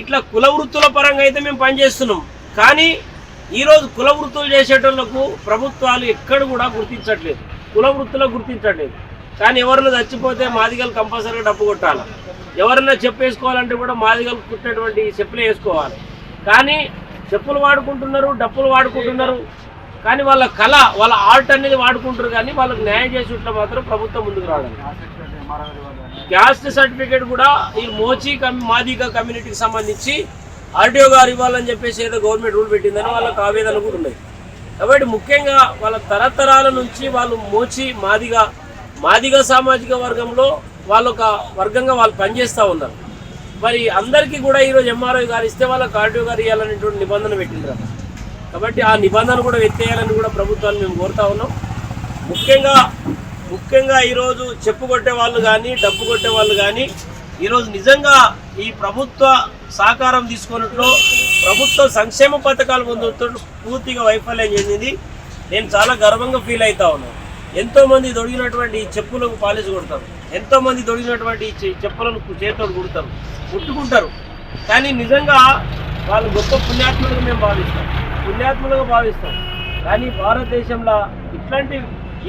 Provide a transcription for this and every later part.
ఇట్లా కుల వృత్తుల పరంగా అయితే మేము పనిచేస్తున్నాం. కానీ ఈరోజు కుల వృత్తులు చేసేటోళ్ళకు ప్రభుత్వాలు ఎక్కడ కూడా గుర్తించట్లేదు. కుల వృత్తులకు గుర్తించట్లేదు. కానీ ఎవరైనా చచ్చిపోతే మాదిగలు కంపల్సరీగా డబ్బు కొట్టాలి. ఎవరైనా చెప్పు వేసుకోవాలంటే కూడా మాదిగలు కుట్టినటువంటి చెప్పులే వేసుకోవాలి. కానీ చెప్పులు వాడుకుంటున్నారు డప్పులు వాడుకుంటున్నారు. కానీ వాళ్ళ కళ వాళ్ళ ఆర్ట్ అనేది వాడుకుంటారు కానీ వాళ్ళకు న్యాయం చేసేట్లో మాత్రం ప్రభుత్వం ముందుకు రావడం క్యాస్ట్ సర్టిఫికేట్ కూడా ఈ మోచి మాదిక కమ్యూనిటీకి సంబంధించి ఆర్టీఓ గారు ఇవ్వాలని చెప్పేసి ఏదో గవర్నమెంట్ రూల్ పెట్టిందని వాళ్ళకి ఆవేదనలు కూడా ఉన్నాయి. కాబట్టి ముఖ్యంగా వాళ్ళ తరతరాల నుంచి వాళ్ళు మోచి మాదిగ మాదిగ సామాజిక వర్గంలో వాళ్ళు ఒక వర్గంగా వాళ్ళు పనిచేస్తూ ఉన్నారు. మరి అందరికీ కూడా ఈరోజు ఎంఆర్ఓ గారు ఇస్తే వాళ్ళకి ఆర్టీఓ గారు ఇవ్వాలనేటువంటి నిబంధన పెట్టిండ్రు. కాబట్టి ఆ నిబంధన కూడా ఎత్తేయాలని కూడా ప్రభుత్వాన్ని మేము కోరుతా ఉన్నాం. ముఖ్యంగా ముఖ్యంగా ఈరోజు చెప్పు కొట్టే వాళ్ళు కానీ డబ్బు కొట్టే వాళ్ళు కానీ ఈరోజు నిజంగా ఈ ప్రభుత్వ సహకారం తీసుకున్నట్లు ప్రభుత్వ సంక్షేమ పథకాలు పొందుతూ పూర్తిగా వైఫల్యం చెందింది. నేను చాలా గర్వంగా ఫీల్ అవుతా ఉన్నాను ఎంతోమంది దొరికినటువంటి చెప్పులకు పాలిసి కొడతారు. ఎంతోమంది దొరికినటువంటి చెప్పులను చేతులు కుడతారు. కుట్టుకుంటారు. కానీ నిజంగా వాళ్ళు గొప్ప పుణ్యాత్ములుగా మేము భావిస్తాం. పుణ్యాత్ములుగా భావిస్తాం. కానీ భారతదేశంలో ఇట్లాంటి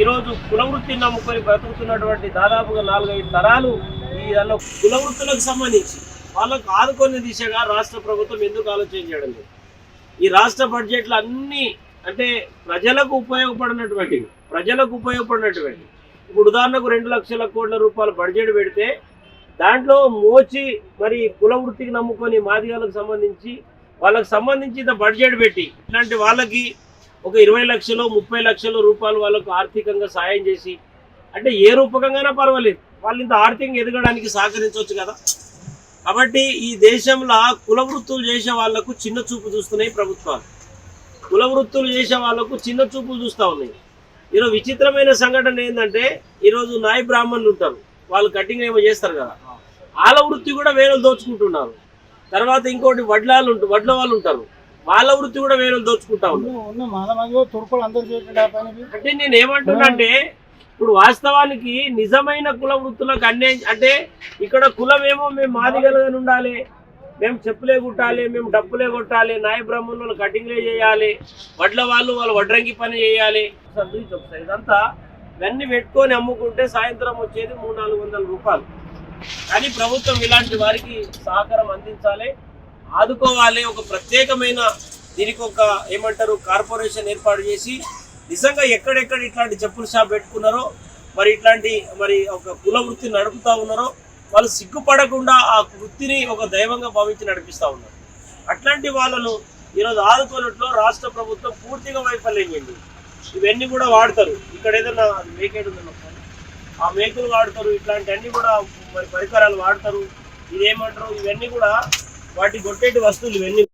ఈరోజు కులవృత్తిని నమ్ముకొని బ్రతుకుతున్నటువంటి దాదాపుగా నాలుగైదు తరాలు ఈ దానిలో కులవృత్తులకు సంబంధించి వాళ్ళకు ఆదుకునే దిశగా రాష్ట్ర ప్రభుత్వం ఎందుకు ఆలోచన చేయడం లేదు? ఈ రాష్ట్ర బడ్జెట్లు అన్నీ అంటే ప్రజలకు ఉపయోగపడినటువంటివి ప్రజలకు ఉపయోగపడినటువంటివి. ఇప్పుడు ఉదాహరణకు రెండు లక్షల కోట్ల రూపాయల బడ్జెట్ పెడితే దాంట్లో మోచి మరి కుల వృత్తికి నమ్ముకొని మాదిగాలకు సంబంధించి వాళ్ళకి సంబంధించి బడ్జెట్ పెట్టి ఇట్లాంటి వాళ్ళకి ఒక ఇరవై లక్షలు ముప్పై లక్షల రూపాయలు వాళ్ళకు ఆర్థికంగా సాయం చేసి అంటే ఏ రూపకంగానే పర్వాలేదు. వాళ్ళు ఇంత ఆర్థికంగా ఎదగడానికి సహకరించవచ్చు కదా. కాబట్టి ఈ దేశంలో కుల వృత్తులు చేసే వాళ్ళకు చిన్న చూపు చూస్తున్నాయి ప్రభుత్వాలు. కుల వృత్తులు చేసే వాళ్ళకు చిన్న చూపులు చూస్తూ ఉన్నాయి. ఈరోజు విచిత్రమైన సంఘటన ఏంటంటే ఈరోజు నాయ బ్రాహ్మణులు ఉంటారు. వాళ్ళు కటింగ్ ఏమో చేస్తారు కదా. వాళ్ళ వృత్తి కూడా వేరే దోచుకుంటున్నారు. తర్వాత ఇంకోటి వడ్లాలు ఉంటారు వడ్ల వాళ్ళు ఉంటారు. వాళ్ళ వృత్తి కూడా వేరే దోచుకుంటా అంటే నేను ఏమంటున్నా అంటే ఇప్పుడు వాస్తవానికి నిజమైన కుల వృత్తులకు అన్యాయం అంటే ఇక్కడ కులం ఏమో మేము మాదిగలుగానే ఉండాలి మేము చెప్పులే కుట్టాలి మేము డప్పులే కొట్టాలి నాయ బ్రాహ్మణులు కటింగ్లే చేయాలి వడ్ల వాళ్ళు వాళ్ళు వడ్రంగి పని చేయాలి. చెప్తారు ఇదంతా ఇవన్నీ పెట్టుకొని అమ్ముకుంటే సాయంత్రం వచ్చేది మూడు నాలుగు వందల రూపాయలు. కానీ ప్రభుత్వం ఇలాంటి వారికి సహకారం అందించాలి. ఆదుకోవాలి ఒక ప్రత్యేకమైన దీనికి ఒక ఏమంటారు కార్పొరేషన్ ఏర్పాటు చేసి నిజంగా ఎక్కడెక్కడ ఇట్లాంటి చెప్పుల షాప్ పెట్టుకున్నారో మరి ఇట్లాంటి మరి ఒక కుల వృత్తి నడుపుతా ఉన్నారో వాళ్ళు సిగ్గుపడకుండా ఆ వృత్తిని ఒక దైవంగా భావించి నడిపిస్తూ ఉన్నారు. అట్లాంటి వాళ్ళను ఈరోజు ఆదుకోనట్లో రాష్ట్ర ప్రభుత్వం పూర్తిగా వైఫల్యం చెంది ఇవన్నీ కూడా వాడతారు. ఇక్కడ ఏదైనా అది ఉందని ఆ మేకులు వాడతారు. ఇట్లాంటివన్నీ కూడా మరి పరికరాలు వాడతారు. ఇదేమంటారు? ఇవన్నీ కూడా వాటి కొట్టేటి వస్తువులు ఇవన్నీ